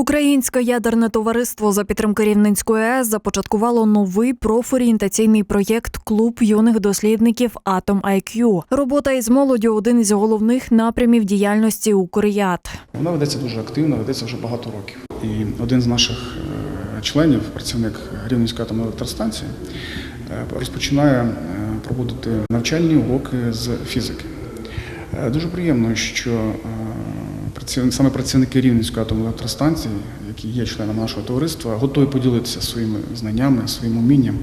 Українське ядерне товариство за підтримки Рівненської АЕС започаткувало новий профорієнтаційний проєкт Клуб юних дослідників Атом IQ. Робота із молоддю один із головних напрямів діяльності Укріят. Вона ведеться дуже активно, ведеться вже багато років. І один з наших е, членів, працівник Рівненської атомної електростанції, е, розпочинає е, проводити навчальні уроки з фізики. Дуже приємно, що саме працівники Рівненської атомної електростанції, які є членами нашого товариства, готові поділитися своїми знаннями, своїм умінням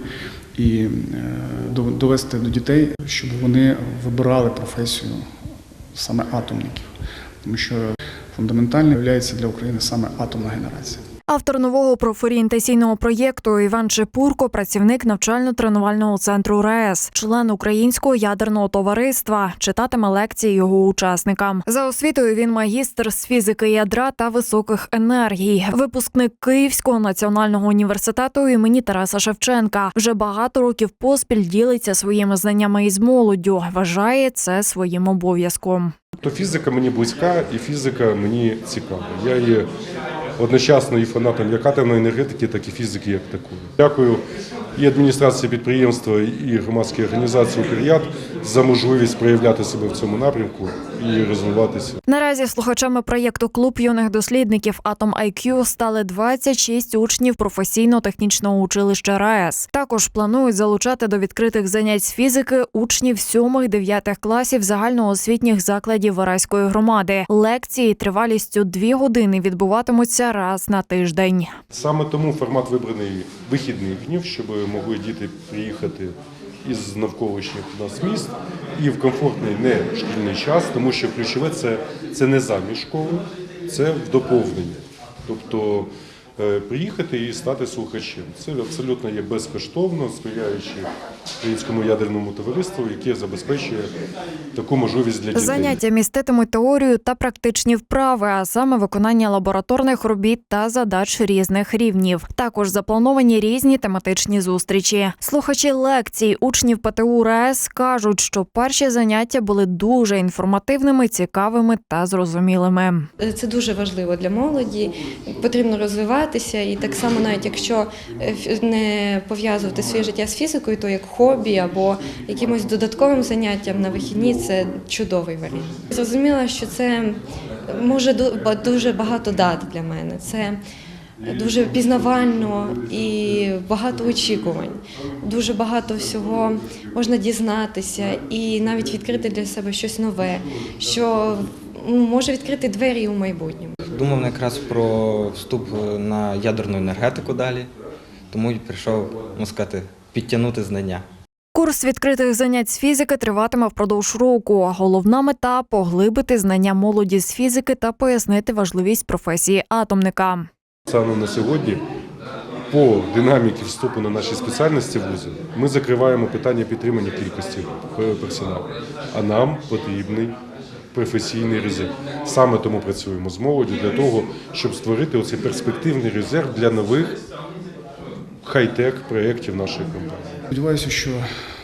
і е, довести до дітей, щоб вони вибирали професію саме атомників, тому що фундаментально є для України саме атомна генерація. Автор нового профорієнтаційного проєкту Іван Чепурко, працівник навчально-тренувального центру РаЕС, член українського ядерного товариства, читатиме лекції його учасникам. За освітою він магістр з фізики ядра та високих енергій, випускник Київського національного університету імені Тараса Шевченка. Вже багато років поспіль ділиться своїми знаннями із молоддю. Вважає це своїм обов'язком. То фізика мені близька і фізика мені цікава. Я є одночасно і фанатом як атомної енергетики, так і фізики як такої. Дякую і адміністрації підприємства, і громадській організації «Укріят» за можливість проявляти себе в цьому напрямку і розвиватися. Наразі слухачами проєкту Клуб юних дослідників Атом IQ стали 26 учнів професійно-технічного училища РаЕС. Також планують залучати до відкритих занять з фізики учнів 7-9 класів загальноосвітніх закладів Вараської громади. Лекції тривалістю 2 години відбуватимуться раз на тиждень. Саме тому формат вибраний вихідних днів, щоб могли діти приїхати із навколишніх нас міст і в комфортний не шкільний час, тому що ключове це, це не замість школи, це в доповнення. Тобто приїхати і стати слухачем. Це абсолютно є безкоштовно, сприяючи українському ядерному товариству, яке забезпечує таку можливість для дітей. Заняття міститимуть теорію та практичні вправи, а саме виконання лабораторних робіт та задач різних рівнів. Також заплановані різні тематичні зустрічі. Слухачі лекцій учнів ПТУ РаЕС кажуть, що перші заняття були дуже інформативними, цікавими та зрозумілими. Це дуже важливо для молоді. Потрібно розвиватися, і так само, навіть якщо е, не пов'язувати своє життя з фізикою, то як хобі або якимось додатковим заняттям на вихідні це чудовий варіант. Зрозуміла, що це може ду- дуже багато дати для мене. Це дуже пізнавально і багато очікувань. Дуже багато всього можна дізнатися і навіть відкрити для себе щось нове, що може відкрити двері у майбутньому. Думав якраз про вступ на ядерну енергетику далі, тому і прийшов, можна сказати, підтягнути знання. Курс відкритих занять з фізики триватиме впродовж року. Головна мета поглибити знання молоді з фізики та пояснити важливість професії атомника. Саме на сьогодні по динаміці вступу на наші спеціальності вузи ми закриваємо питання підтримання кількості е, персоналу. А нам потрібний професійний резерв. Саме тому працюємо з молоддю для того, щоб створити оцей перспективний резерв для нових хай-тек проєктів нашої компанії. Сподіваюся, що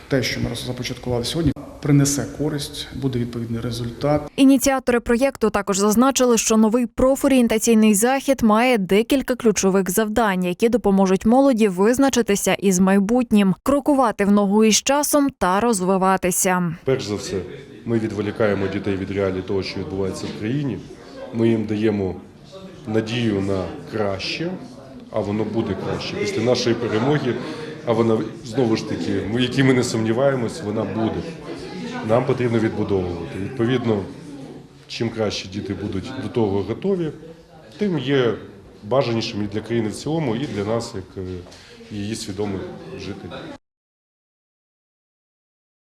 те, що ми започаткували сьогодні, принесе користь, буде відповідний результат. Ініціатори проєкту також зазначили, що новий профорієнтаційний захід має декілька ключових завдань, які допоможуть молоді визначитися із майбутнім, крокувати в ногу із часом та розвиватися. Перш за все, ми відволікаємо дітей від реалій того, що відбувається в країні. Ми їм даємо надію на краще, а воно буде краще. Після нашої перемоги, а вона знову ж таки, ми, які ми не сумніваємось, вона буде. Нам потрібно відбудовувати. Відповідно, чим краще діти будуть до того готові, тим є бажанішим і для країни в цілому, і для нас, як е, її свідомих жителів.